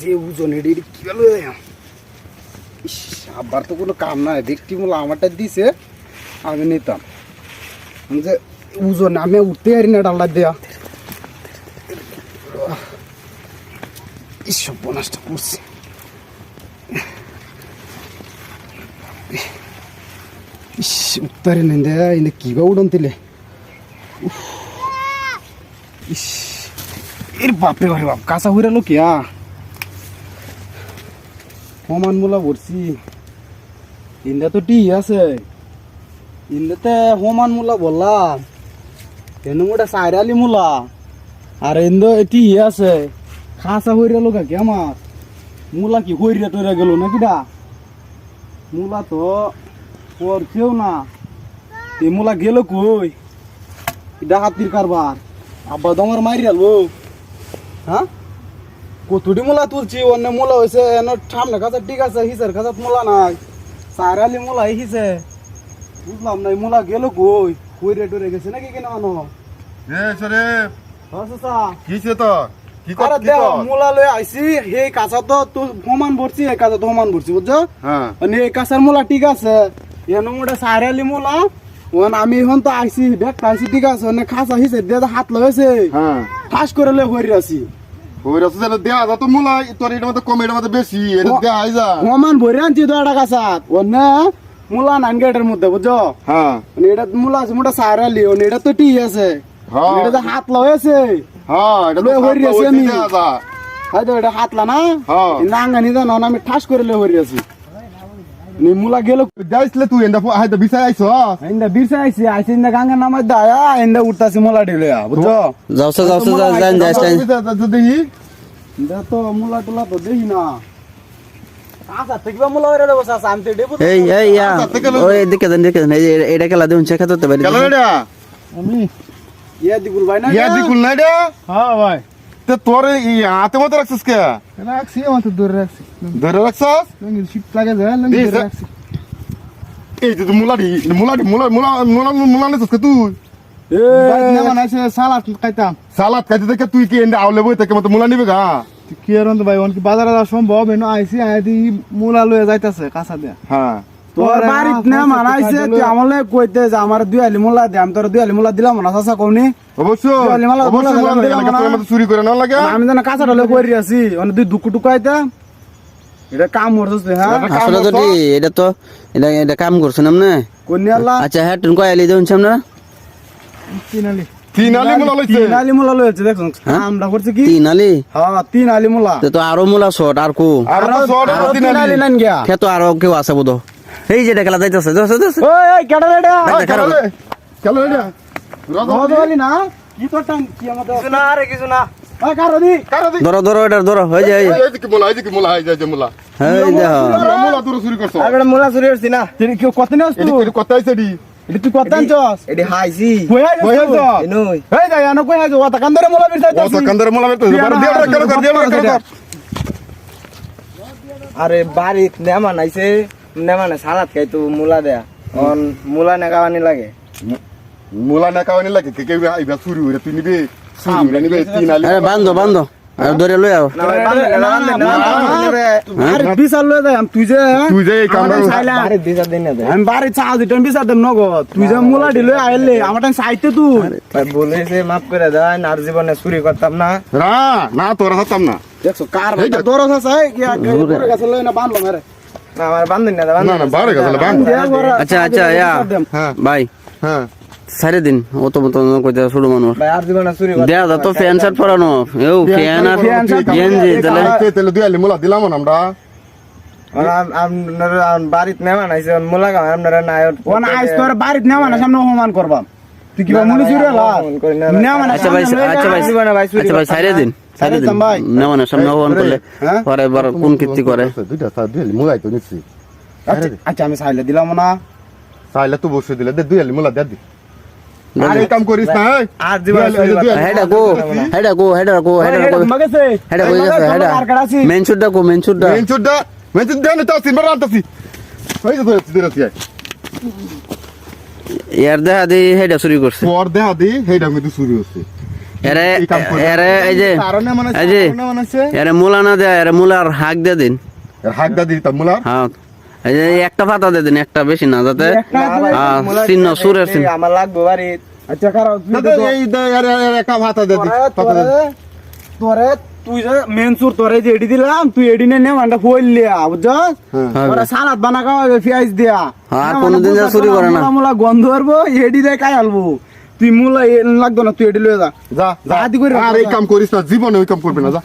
যে ওজন এটি এটি কি গেল ইস, আবার তো কোনো কাম নাই। দেখটি মূল আমারটা দিছে, আমি নিতাম। আমি যে ওজন আমি উঠতে পারি না ডালটা দেয়া। ইস, সর্বনাশটা করছি। ইস, উঠতে পারি না, দেয়া ইনে কিবা উড়ন তিলে উফ। ইস, এর বাপরে বাপরে বাপ, কাঁচা হইরালো কিয়া সমান মূলা ভরছি ইন্দা তো টি আছে। ইন্দাতে সমান মূলা বললাম। তেন মোটা সাইরালি মূলা। আর ইন্দ টি আছে। খাসা হইরালো কাকি আমার। মূলা কি হইরা টইরা গেল নাকিডা মূলা তো পড়ছেও না। এ মূলা গেল কই? ডাকাতির কারবার। আব্বা দমর মারিয়ালো হ্যাঁ? কতুটি মূলা তুলছি? অন্য মূলা হয়েছে এনে সামনে কাছে ঠিক আছে হিসের কাছে মূলা নাই। সারালি মূলা হিসে। বুঝলাম না মূলা গেল কই? কই রে টরে গেছে নাকি কেন আনো এ সরে। হসা কিছে তো? কি কর কি মূলা লই আইছি এই কাঁচা তো তো সমান ভরছি এই কাঁচা তো সমান ভরছি বুঝছ? হ্যাঁ। মানে এই কাঁচার মূলা ঠিক আছে এনে মোটা সারালি মূলা ওন আমি এখন তো আইছি দেখ আইছি ঠিক আছে অনেক খাসা হিসে দিয়ে হাত লয়েছে। হ্যাঁ। ঠাস করে লই হরি আছি। ওই রাস্তা যেন দেয়া যা তো মুলা তোর এটা মধ্যে কম এটা মধ্যে বেশি এটা দেয়া আই যা। সমান ভরে আনছি তো একটা কাঁচাত অন্য মূলা নাইন গেটের মধ্যে বুঝছ? হ্যাঁ। মানে এটা মূলা আছে মোটা এটা তো টি আছে। হ্যাঁ। এটা তো হাত লয়েছে হ্যাঁ এটা লয়ে হরি আমি। এটা হাতলা না? হ্যাঁ। নাঙ্গানি জানো না আমি ঠাস করে হরি আছি। নি মূলা গেল যাইছিলে তুই এন্ডা হাই তো বিছাই আইছ ইন্দা বিরসা আইছি আইছি ইন্দা গাঙ্গা নামাই দায়া ইন্দা উঠতাছি মূলা ডিলে বুঝছ? যাওছে যাওছে যান যাই যাই দেখি। ইন্দা তো মূলা টুলা তো দেখি না। আচ্ছা তো। ইয়া তো ইয়া ইয়া না এটা? হ্যাঁ ভাই। তে তোর হাতে মতো রাখছিস কে? রাখছি আমার দূরে রাখছি। ধরে রাখছস? লাগে এই লঙ্গি রাখছি। এই যে মুলাডি মুলাডি মুলা মুলা মুলা মুলা নিছিস কে তুই? বাইক না বানাইছে সালাদ খাইতাম। সালাদ খাইতে দেখে তুই কি এন্ডা আউলে বই থেকে মতো মুলা নিবে গা? কি আর ভাই অনকি বাজারে যাওয়া সম্ভব এনো আইছি আইদি মূলা লয়ে যাইতাছে কাঁচা দিয়া। হ্যাঁ। তোর বাড়িত না মানাইছে তুই আমলে কইতে যে আমার দুই আলি মোলা দে আমি তোর দুই আলি মোলা দিলাম না চাচা কওনি? অবশ্যই অবশ্যই চুরি করে না লাগে। আমি জানা কাঁচা ডলে কইরি আছি অনে দুই দুকু টুকাইতে এটা কাম করছস হ্যাঁ? আসলে তো এটা তো এটা এটা কাম করছেন আপনি কোনি আল্লাহ? আচ্ছা হ্যাঁ তুমি কয় আলি দেন সামনে তিন আলি। তিন আলি মুলা লইছে? তিন আলি মোলা হ্যাঁ? আমরা করছি কি? তিন আলি? হ্যাঁ তিন আলি মোলা। তো তো আরও মূলা শর্ট আর কো? আর তো আরও তিন তিন আলি। আলি নান গিয়া। খেতো আরও কেউ আছে বোধ? এই যে এটা খেলা যাইতেছে। ওই ওই কেডা রেডা। না? কি তো টান কি আমাদের কিছু না আরে কিছু না। ধরো ধরো এটা ধরো হয়ে যায় মুলা হ্যাঁ চুরি করছ। না। তুই কি কত এদিকে কথা আইছে এটা? তুই কত আনছস? এটি হাইছি কই কই আইছ? এনুই এই যাই আনো কই আইছ ওটা কান্দরে মোলা বিরসাই ও তো কান্দারে মুলা বেতে দিয়া না, দিয়ে রাখ কেন কর দিয়ে কেন কর আরে বাড়িত নেমান আইছে নেমানে সালাদ খাই তো মুলা দেয়া। অন মুলা নেগাবানি লাগে। মুলা না কাওয়ানি লাগে কে কে আইবা চুরি হইরা তুই নিবে? আরে বান্ধো বান্ধো আর ধরে লই আও চুরি করতাম না না না তোরা হতাম না দেখছ কার ভাইটা আছে আমার বান্ধে না আচ্ছা আচ্ছা হ্যাঁ ভাই হ্যাঁ সারে দিন ও তো মতো কইতে ছোট মানুষ। দেয়া যা তো ফ্যান শার্ট পরানো। এও ফ্যান আর ফ্যান যে তাহলে? তে দুই আলি মুলা দিলাম আমরা। বাড়িত নেমান আইছে মুলা গাও আপনারা না আইস তোর বাড়িত নেওয়া না সামনে অপমান তুই মনে নেওয়া না আচ্ছা ভাই আচ্ছা ভাই আচ্ছা ভাই দিন সারে দিন দিতাম না। সামনে হন করলে? পরে বার কোন কীর্তি করে? দুইটা দুই আলি মুলাই তো নিচ্ছি। আচ্ছা। আচ্ছা আমি সাইলে দিলাম না। তাইলে তো বসে দিলে দে দুই আলি মুলা দে দি। আর কাম করিস না আর জীবনে দুই চুরি দুই হেডা গো হেডা গো হেডা গো হেডা গো হেডা গেছে হেডা মেন শুটটা গো মেন শুটটা মেন চুড্ডা মেন চুড্ডা না তাসি মারা তাসি ওই তো দিরা সিয়া ইয়ার দেখা দি হেডা চুরি করছে। পর দেহা দি হেডা মে তো শুরু হচ্ছে। এরে এই এরে এই যে তারও না এই যে তারও না আছে। এরে মূলা না দেয় এরে মূলার হাক দিয়ে দিন। হাক দা দিতাম মুলা হ্যাঁ। একটা পাতা দিয়ে দিন একটা বেশি না যাতে হ্যাঁ, চিহ্ন, সুরের চিহ্ন। আমার লাগবে বাড়ি। আচ্ছা দে দে দি পাতা দে তোরে- তুই যে মেন সুর তোরে যে এডি দিলাম তুই এডি নে নে মানটা ফইলিয়া বুঝছস হ্যাঁ। ওরা সালাদ বানা খাওয়াবে পেঁয়াজ দিয়া। হ্যাঁ, না, কোনোদিন মানে যা চুরি করে না। মুলা মুলা গন্ধ করব এডি দিয়ে খাই আলবো। তুই মুলা লাগতো না তুই এডি লয়ে যা। যা যা। হাতি করে আর এই কাম করিস না জীবনে ওই কাম করবি না যা।